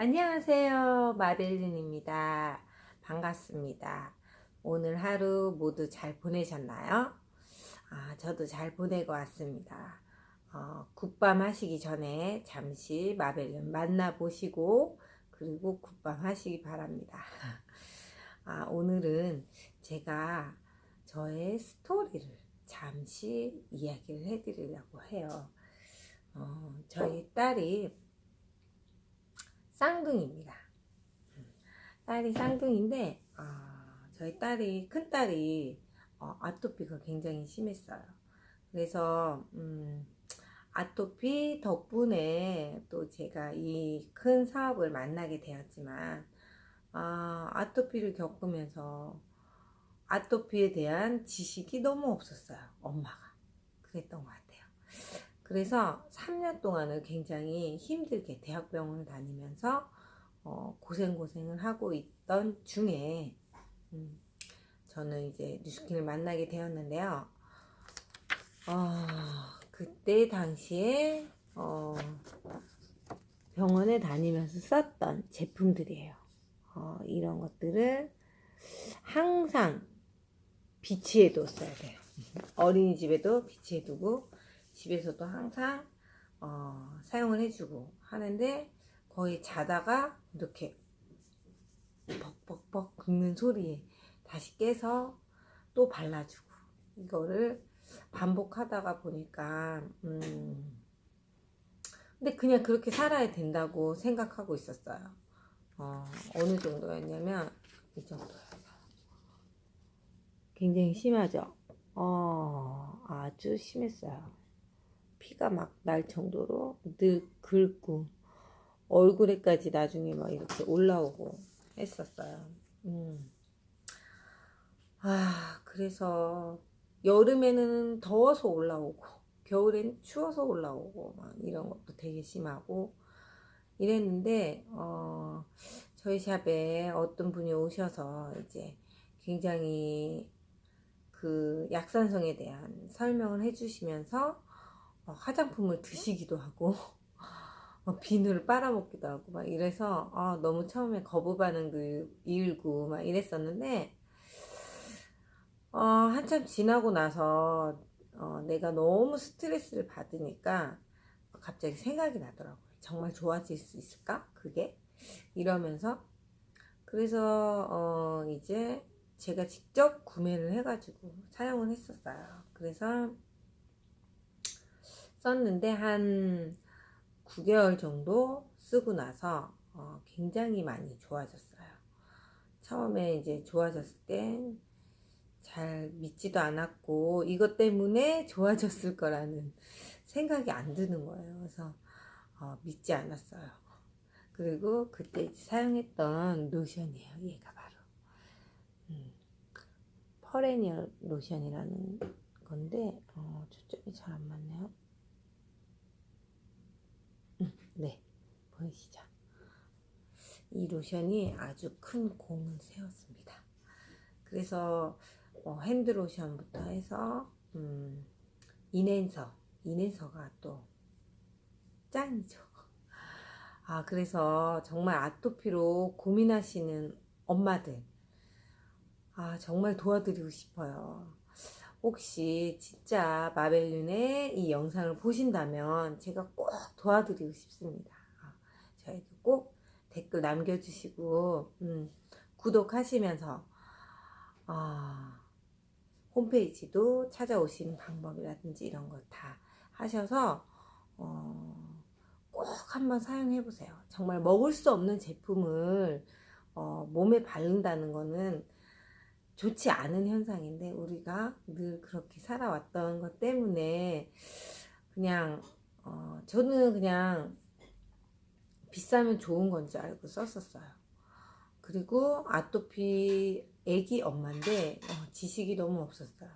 안녕하세요. 마벨린입니다. 반갑습니다. 오늘 하루 모두 잘 보내셨나요? 아, 저도 잘 보내고 왔습니다. 어, 굿밤 하시기 전에 잠시 마벨린 만나보시고, 그리고 굿밤 하시기 바랍니다. 아, 오늘은 제가 저의 스토리를 잠시 이야기를 해드리려고 해요. 어, 저희 딸이 쌍둥이입니다. 딸이 쌍둥이인데 아, 저희 딸이 큰 딸이 어, 아토피가 굉장히 심했어요. 그래서 음, 아토피 덕분에 또 제가 이 큰 사업을 만나게 되었지만 아, 아토피를 겪으면서 아토피에 대한 지식이 너무 없었어요. 엄마가 그랬던 것 같아요. 그래서 3년 동안을 굉장히 힘들게 대학병원을 다니면서 어, 고생고생을 하고 있던 중에 음, 저는 이제 뉴스킨을 만나게 되었는데요. 어, 그때 당시에 어, 병원에 다니면서 썼던 제품들이에요. 어, 이런 것들을 항상 비치에 뒀어야 돼요. 어린이집에도 비치에 두고 집에서도 항상 어, 사용을 해주고 하는데 거의 자다가 이렇게 벅벅벅 긁는 소리에 다시 깨서 또 발라주고 이거를 반복하다가 보니까 음 근데 그냥 그렇게 살아야 된다고 생각하고 있었어요. 어, 어느 정도였냐면 이 정도였어요. 굉장히 심하죠. 어, 아주 심했어요. 피가 막 날 정도로 늘 긁고 얼굴에까지 나중에 막 이렇게 올라오고 했었어요. 음. 아, 그래서 여름에는 더워서 올라오고 겨울엔 추워서 올라오고 막 이런 것도 되게 심하고 이랬는데 어, 저희 샵에 어떤 분이 오셔서 이제 굉장히 그 약산성에 대한 설명을 해주시면서 어, 화장품을 드시기도 하고 어, 비누를 빨아먹기도 하고 막 이래서 아, 너무 처음에 거부 반응도 일고 막 이랬었는데 어, 한참 지나고 나서 어, 내가 너무 스트레스를 받으니까 갑자기 생각이 나더라고요. 정말 좋아질 수 있을까? 그게? 이러면서 그래서 어, 이제 제가 직접 구매를 해가지고 사용을 했었어요. 그래서 썼는데 한 9개월 정도 쓰고 나서 어, 굉장히 많이 좋아졌어요. 처음에 이제 좋아졌을 땐 잘 믿지도 않았고 이것 때문에 좋아졌을 거라는 생각이 안 드는 거예요. 그래서 어, 믿지 않았어요. 그리고 그때 사용했던 로션이에요. 얘가 바로 음, 퍼레니얼 로션이라는 건데 어, 초점이 잘 안 맞네요. 네, 보이시죠? 이 로션이 아주 큰 공을 세웠습니다. 그래서 뭐 핸드 로션부터 해서 음, 인앤서, 인앤서가 또 짱이죠. 아, 그래서 정말 아토피로 고민하시는 엄마들, 아, 정말 도와드리고 싶어요. 혹시 진짜 마벨륜의 이 영상을 보신다면 제가 꼭 도와드리고 싶습니다. 아, 저에게 꼭 댓글 남겨주시고 음, 구독하시면서 아, 홈페이지도 찾아오시는 방법이라든지 이런 걸다 하셔서 어, 꼭 한번 사용해 보세요. 정말 먹을 수 없는 제품을 어, 몸에 바른다는 거는 좋지 않은 현상인데 우리가 늘 그렇게 살아왔던 것 때문에 그냥 어, 저는 그냥 비싸면 좋은 건지 알고 썼었어요. 그리고 아토피 애기 엄마인데 어, 지식이 너무 없었어요.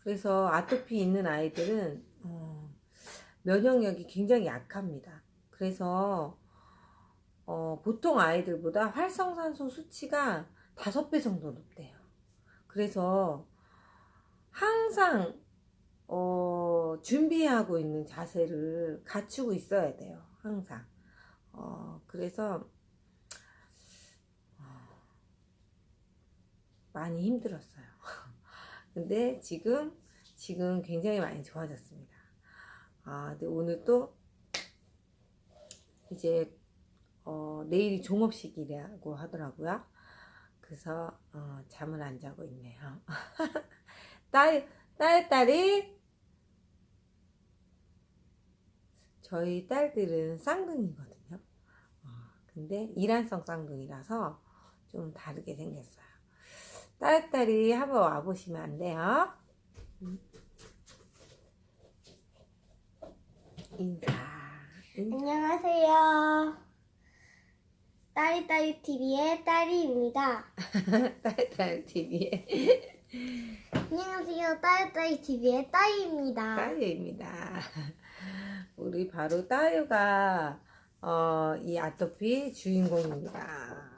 그래서 아토피 있는 아이들은 어, 면역력이 굉장히 약합니다. 그래서 어, 보통 아이들보다 활성산소 수치가 다섯 배 정도 높대요. 그래서 항상 어, 준비하고 있는 자세를 갖추고 있어야 돼요. 항상. 어, 그래서 어, 많이 힘들었어요. 근데 지금 지금 굉장히 많이 좋아졌습니다. 아, 근데 오늘 또 이제 어, 내일이 종업식이라고 하더라고요. 그래서 어, 잠을 안 자고 있네요. 딸, 딸, 딸이 저희 딸들은 쌍둥이거든요. 어, 근데 이란성 쌍둥이라서 좀 다르게 생겼어요. 딸, 딸이 한번 와보시면 안 돼요? 음. 인사. 인사. 안녕하세요. 딸이딸이 TV의 딸이입니다. 딸, 딸 TV의 안녕하세요. 딸이딸이 TV의 딸이입니다. 따유입니다. 우리 바로 따유가 어, 이 아토피 주인공입니다.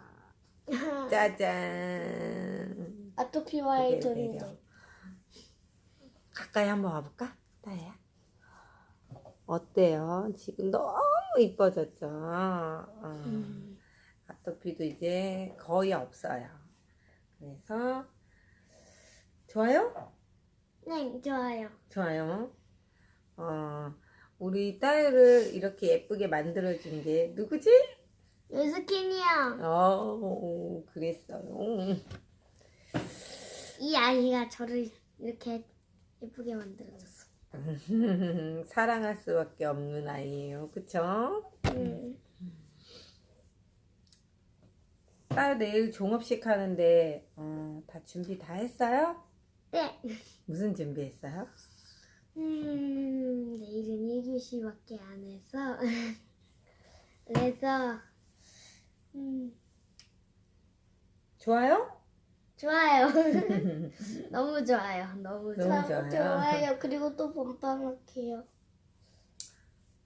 짜잔. 아토피와의 내려, 내려. 전쟁. 가까이 한번 와볼까? 따야. 어때요? 지금 너무 이뻐졌죠? 어, 음. 아토피도 이제 거의 없어요. 그래서 좋아요? 네, 좋아요. 좋아요. 어, 우리 딸을 이렇게 예쁘게 만들어준 게 누구지? 유스킨이요. 어, 그랬어요. 이 아이가 저를 이렇게 예쁘게 만들어줬어. 사랑할 수밖에 없는 아이예요. 그쵸? 음. 딸 내일 종업식 하는데 어, 다 준비 다 했어요? 네. 무슨 준비했어요? 음, 내일은 1교시밖에 안 해서. 그래서, 음, 좋아요? 좋아요. 너무 좋아요. 너무 너무 좋아요. 좋아요. 그리고 또 본방학해요.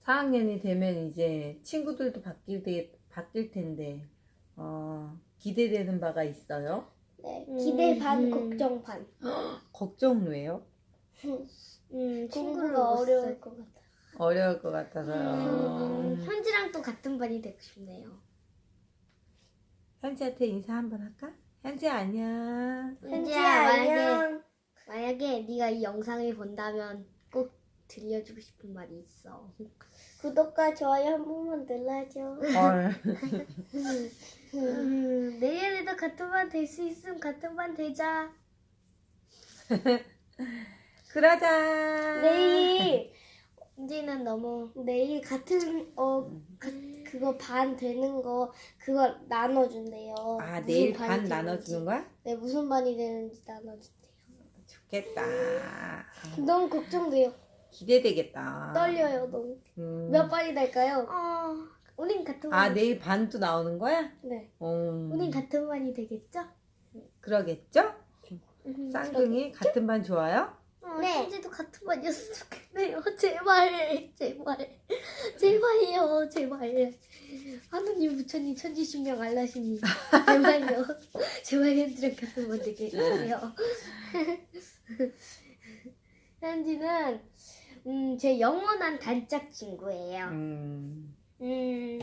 4학년이 되면 이제 친구들도 바뀔, 때, 바뀔 텐데 어, 기대되는 바가 있어요? 네, 기대 반, 음. 걱정 반. 걱정 왜요? 음, 친구를 친구가 못 어려울 살. 것 같아. 어려울 것 같아서요. 음, 현지랑 또 같은 반이 되고 싶네요. 현지한테 인사 한번 할까? 현지 안녕. 현지야, 만약에 만약에 네가 이 영상을 본다면 꼭 들려주고 싶은 말이 있어. 구독과 좋아요 한 번만 눌러줘. 헐. 음, 내년에도 같은 반 될 수 있으면 같은 반 되자. 그러자. 내일 현지는 너무 내일 같은 어 가- 그거 반 되는 거 그거 나눠준대요. 아 무슨 내일 반이 반 되는지. 나눠주는 거야? 네 무슨 반이 되는지 나눠준대요. 좋겠다. 너무 걱정돼요. 기대되겠다. 떨려요 너무. 음. 몇 반이 될까요? 어, 우린 같은 반. 아 내일 반도 나오는 거야? 네. 음. 우린 같은 반이 되겠죠? 그러겠죠? 음, 쌍둥이 같은 반 좋아요? 어, 네. 현지도 같은 반이었으면 좋겠네요. 제발, 제발, 제발요, 제발. 하느님, 부처님, 천지신명, 알라시님, 제발요, 제발 현지랑 같은 반 되게 해주세요. 현지는 음, 제 영원한 단짝 친구예요. 음. 음,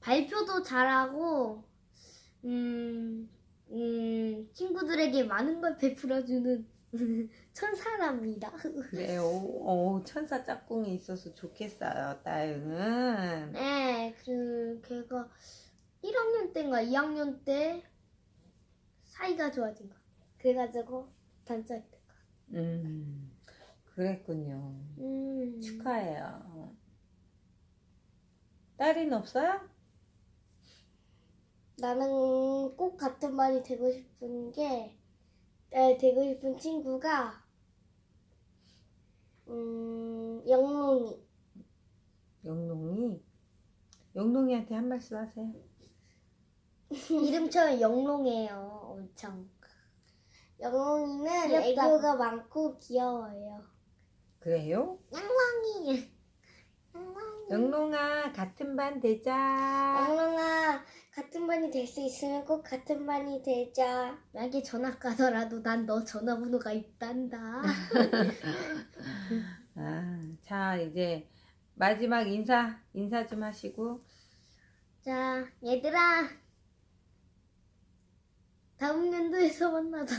발표도 잘하고, 음, 음, 친구들에게 많은 걸 베풀어주는 천사랍니다. 그래요. 오, 천사 짝꿍이 있어서 좋겠어요. 딸은. 네, 그, 걔가 1학년 때인가 2학년 때 사이가 좋아진 거. 그래가지고 거. 음. 그랬군요. 음. 축하해요. 딸은 없어요? 나는 꼭 같은 반이 되고 싶은 게 에, 되고 싶은 친구가 음 영롱이. 영롱이. 영롱이한테 한 말씀 하세요. 이름처럼 영롱해요, 엄청. 영롱이는 귀엽다고. 애교가 많고 귀여워요. 그래요? 영롱이. 영롱아 같은 반 되자. 영롱아 같은 반이 될 수 있으면 꼭 같은 반이 되자. 만약에 전학 가더라도 난 너 전화번호가 있단다. 아, 자 이제 마지막 인사 인사 좀 하시고 자, 얘들아, 얘들아. 다음 연도에서 만나자.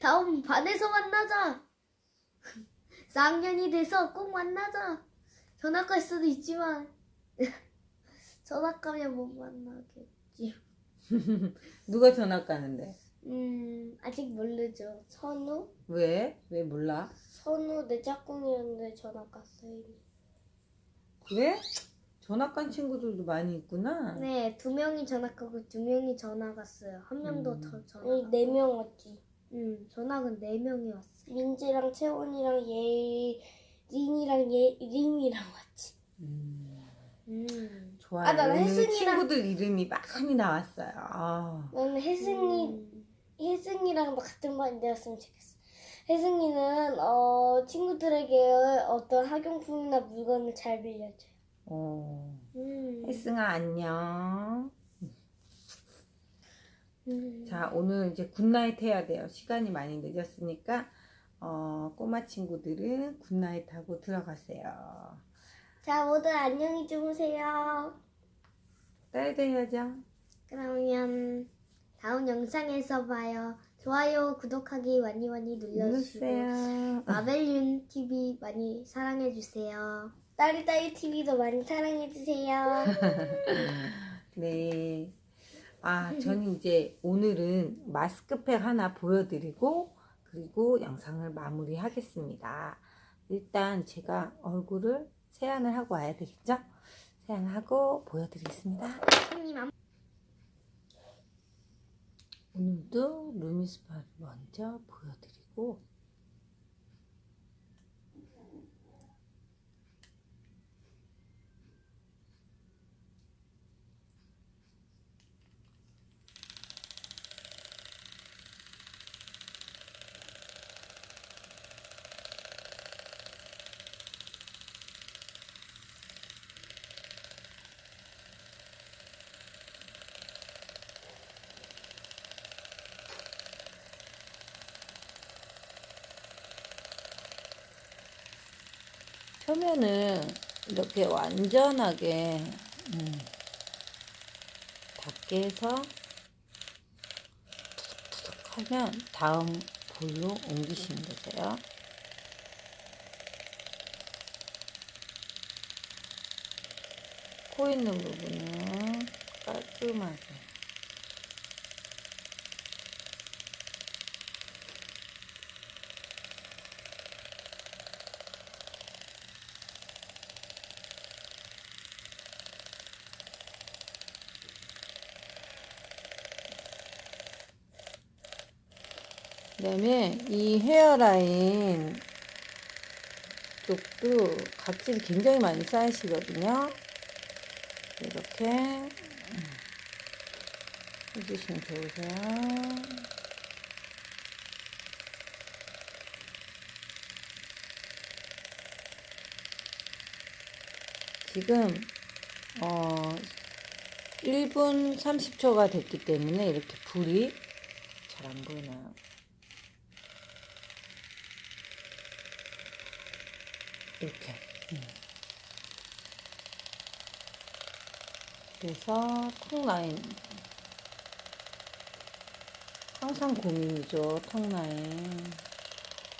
다음 반에서 만나자. 4학년이 돼서 꼭 만나자. 전학 갈 수도 있지만 전학 가면 못 만나겠지. 누가 전학 가는데? 음, 아직 모르죠. 선우? 왜? 왜 몰라? 선우 내 짝꿍이었는데 전학 갔어요. 이미. 그래? 전학 간 친구들도 많이 있구나. 네, 두 명이 전학 가고 두 명이 전학 갔어요. 한 명도 음. 더 전학. 아니 네명 왔지. 음, 전학은 네 명이 왔어. 민지랑 채원이랑 예 린이랑 예 림이랑 왔지. 음, 음. 좋아요. 아, 나는 오늘 혜승이랑- 친구들 이름이 많이 나왔어요. 아, 나는 혜승이 음. 혜승이랑 막 같은 반이 되었으면 좋겠어. 혜승이는 어 친구들에게 어떤 학용품이나 물건을 잘 빌려줘요. 어. 음. 혜승아 안녕. 음. 자, 오늘 이제 굿나잇 해야 돼요. 시간이 많이 늦었으니까 어, 꼬마 친구들은 굿나잇 하고 들어가세요. 자 모두 안녕히 주무세요. 딸도 해야죠. 그러면 다음 영상에서 봐요. 좋아요, 구독하기 많이 많이 눌러주시고 누르세요. 마벨윤 TV 많이 사랑해 주세요. 딸이 TV도 많이 사랑해 주세요. 네. 아, 저는 이제 오늘은 마스크팩 하나 보여드리고 그리고 영상을 마무리하겠습니다. 일단 제가 얼굴을 세안을 하고 와야 되겠죠? 세안하고 보여드리겠습니다. 오늘도 루미스파를 먼저 보여드리고 표면을 이렇게 완전하게 음, 닿게 해서 툭툭툭 하면 다음 볼로 옮기시면 되세요. 코 있는 부분은 깔끔하게 그 다음에 이 헤어라인 쪽도 각질이 굉장히 많이 쌓이시거든요. 이렇게 음, 해주시면 좋으세요. 지금 어 1분 30초가 됐기 때문에 이렇게 불이 잘 안 보이나요? 이렇게. 음. 그래서 턱 라인. 항상 고민이죠, 턱 라인.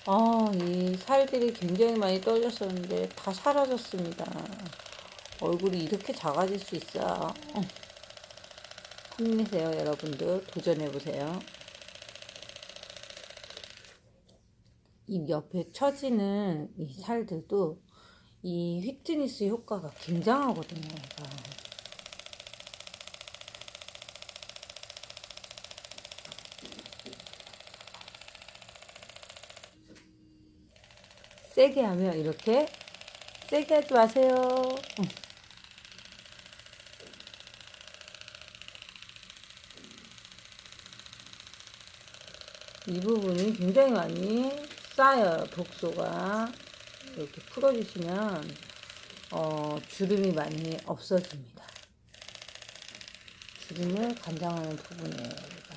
아, 이 살들이 굉장히 많이 떨렸었는데 다 사라졌습니다. 얼굴이 이렇게 작아질 수 있어요. 어. 힘내세요, 여러분들. 도전해보세요. 입 옆에 처지는 이 살들도 이 휘트니스 효과가 굉장하거든요. 얘가. 세게 하면 이렇게 세게 하지 마세요. 응. 이 부분이 굉장히 많이 쌓여요, 독소가. 이렇게 풀어주시면, 어, 주름이 많이 없어집니다. 주름을 관장하는 부분이에요, 여기가.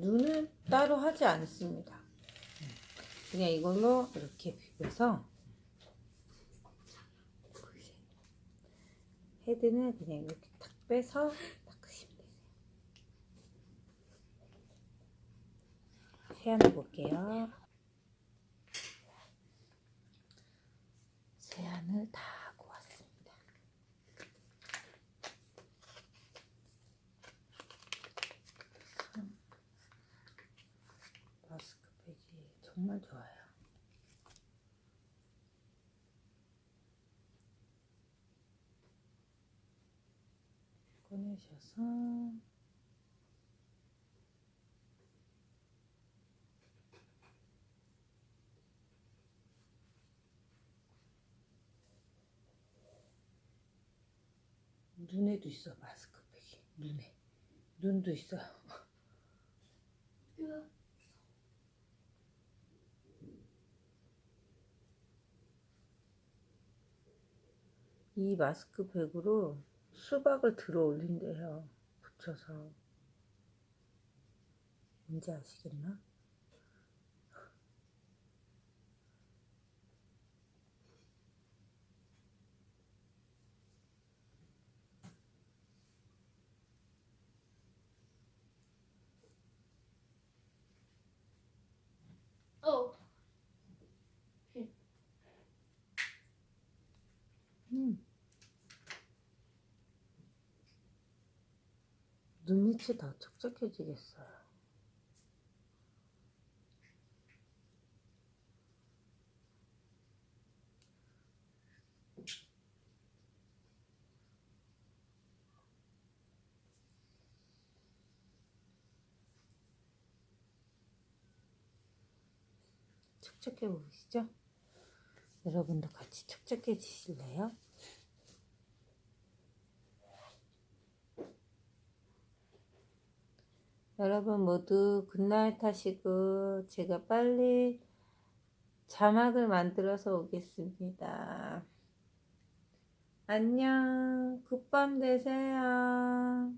눈은 따로 하지 않습니다. 그냥 이걸로 이렇게 비벼서 헤드는 그냥 이렇게 탁 빼서 닦으시면 되세요. 세안해 볼게요. 세안을 다 하고 왔습니다. 마스크팩이 정말 좋아요. 꺼내셔서. 눈에도 있어 마스크팩이. 눈에. 눈도 있어요. 이 마스크팩으로 수박을 들어 올린대요. 붙여서. 뭔지 아시겠나? 어. 음. 눈 밑이 더 촉촉해지겠어요. 촉촉해 보이시죠? 여러분도 같이 촉촉해지실래요? 여러분 모두 굿나잇 하시고 제가 빨리 자막을 만들어서 오겠습니다. 안녕. 굿밤 되세요.